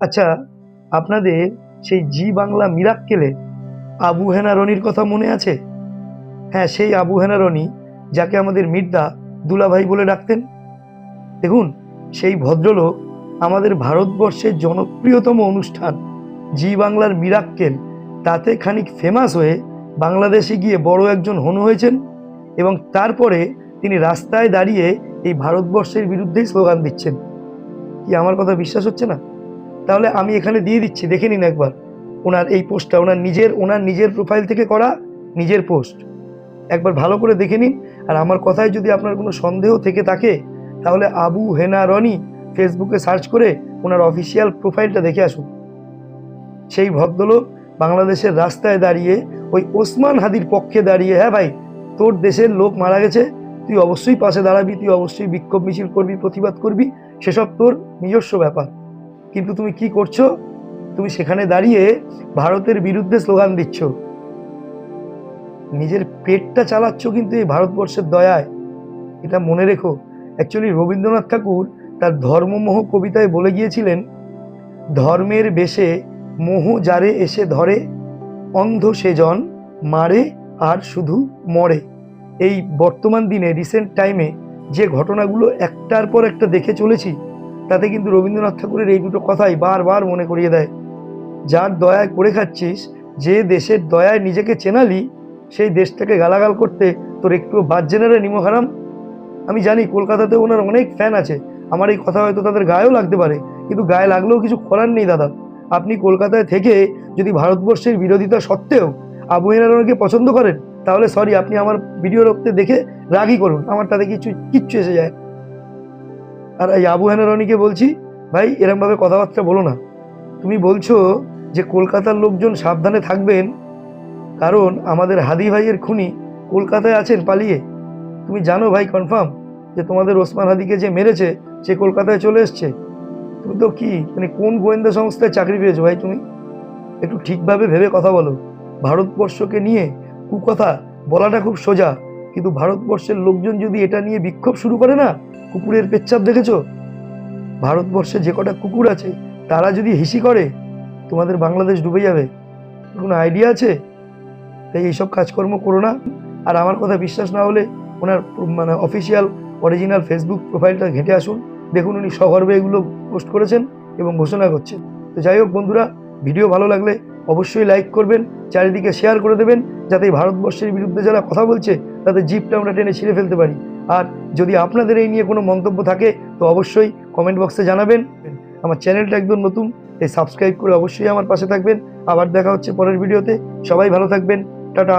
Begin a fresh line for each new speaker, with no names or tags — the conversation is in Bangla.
আচ্ছা আপনাদের সেই জি বাংলা মিরাক্কেলে আবু হেনা রনির কথা মনে আছে? হ্যাঁ সেই আবু হেনা রনি, যাকে আমাদের মির্দা দুলাভাই বলে ডাকতেন। দেখুন, সেই ভদ্রলোক আমাদের ভারতবর্ষের জনপ্রিয়তম অনুষ্ঠান জি বাংলার মিরাক্কেল, তাতে খানিক ফেমাস হয়ে বাংলাদেশে গিয়ে বড় একজন হনু হয়েছেন এবং তারপরে তিনি রাস্তায় দাঁড়িয়ে এই ভারতবর্ষের বিরুদ্ধেই স্লোগান দিচ্ছেন। কি আমার কথা বিশ্বাস হচ্ছে না? তাহলে আমি এখানে দিয়ে দিচ্ছি, দেখে নিন একবার। ওনার এই পোস্টটা, ওনার নিজের ওনার নিজের প্রোফাইল থেকে করা নিজের পোস্ট একবার ভালো করে দেখে নিন। আর আমার কথায় যদি আপনার কোনো সন্দেহ থেকে থাকে, তাহলে আবু হেনা রনি ফেসবুকে সার্চ করে ওনার অফিসিয়াল প্রোফাইলটা দেখে আসুন। সেই ভদ্রলোক বাংলাদেশের রাস্তায় দাঁড়িয়ে, ওই ওসমান হাদির পক্ষে দাঁড়িয়ে হ্যাঁ ভাই, তোর দেশের লোক মারা গেছে, তুই অবশ্যই পাশে দাঁড়াবি, তুই অবশ্যই বিক্ষোভ মিছিল করবি, প্রতিবাদ করবি, সেসব তোর নিজস্ব ব্যাপার। কিন্তু তুমি কি করছ? তুমি সেখানে দাঁড়িয়ে ভারতের বিরুদ্ধে স্লোগান দিচ্ছ। নিজের পেটটা চালাচ্ছ কিন্তু এই ভারতবর্ষের দয়ায়। এটা মনে রেখো অ্যাকচুয়ালি রবীন্দ্রনাথ ঠাকুর তার ধর্মমোহ কবিতায় বলে গিয়েছিলেন, ধর্মের বেশে মোহ যারে এসে ধরে, অন্ধ সেজন মারে আর শুধু মরে। এই বর্তমান দিনে রিসেন্ট টাইমে যে ঘটনাগুলো একটার পর একটা দেখে চলেছি তাতে কিন্তু রবীন্দ্রনাথ ঠাকুরের এই দুটো কথাই বারবার মনে করিয়ে দেয়। যার দয়ায় করে খাচ্ছিস, যে দেশের দয়ায় নিজেকে চেনালি, সেই দেশটাকে গালাগাল করতে তোর একটু বাজ্যে না রে নিমো হারাম আমি জানি কলকাতাতে ওনার অনেক ফ্যান আছে, আমার এই কথা হয়তো তাদের গায়েও লাগতে পারে, কিন্তু গায়ে লাগলেও কিছু করার নেই দাদা। আপনি কলকাতায় থেকে যদি ভারতবর্ষের বিরোধিতা সত্ত্বেও আবু হেনারকে পছন্দ করেন, তাহলে সরি আপনি আমার ভিডিও রক্তে দেখে রাগই করুন, আমার তাতে কিছু কিচ্ছু এসে যায়। আর এই আবু হেনারনিকে বলছি, ভাই, এরমভাবে কথাবার্তা বলো না। তুমি বলছো যে কলকাতার লোকজন সাবধানে থাকবেন, কারণ আমাদের হাদি ভাইয়ের খুনি কলকাতায় আছেন পালিয়ে। তুমি জানো ভাই কনফার্ম যে তোমাদের ওসমান হাদিকে যে মেরেছে, সে কলকাতায় চলে এসছে। তুমি তো কি মানে কোন গোয়েন্দা সংস্থায় চাকরি পেয়েছ ভাই তুমি? একটু ঠিকভাবে ভেবে কথা বলো। ভারতবর্ষকে নিয়ে কুকথা বলাটা খুব সোজা। কিন্তু ভারতবর্ষের লোকজন যদি এটা নিয়ে বিক্ষোভ শুরু করে না, কুকুরের পেচ্ছাপ দেখেছ? ভারতবর্ষে যে কটা কুকুর আছে, তারা যদি হিসি করে, তোমাদের বাংলাদেশ ডুবে যাবে। কোনো আইডিয়া আছে? তাই এইসব কাজকর্ম করো না। আর আমার কথা বিশ্বাস না হলে ওনার মানে অফিসিয়াল অরিজিনাল ফেসবুক প্রোফাইলটা ঘেঁটে আসুন। দেখুন উনি সগর্বে এগুলো পোস্ট করেছেন এবং ঘোষণা করছেন। তো যাই হোক বন্ধুরা ভিডিও ভালো লাগলে অবশ্যই লাইক করবেন, চারিদিকে শেয়ার করে দেবেন, যাতে ভারতবর্ষের বিরুদ্ধে যারা কথা বলছে, তাদের জিপটা আমরা টেনে ছিঁড়ে ফেলতে পারি। আর যদি আপনাদের এই নিয়ে কোনো মন্তব্য থাকে, তো অবশ্যই কমেন্ট বক্সে জানাবেন। আমার চ্যানেলটা একদম নতুন এই সাবস্ক্রাইব করে অবশ্যই আমার পাশে থাকবেন। আবার দেখা হচ্ছে পরের ভিডিওতে সবাই ভালো থাকবেন। টাটা!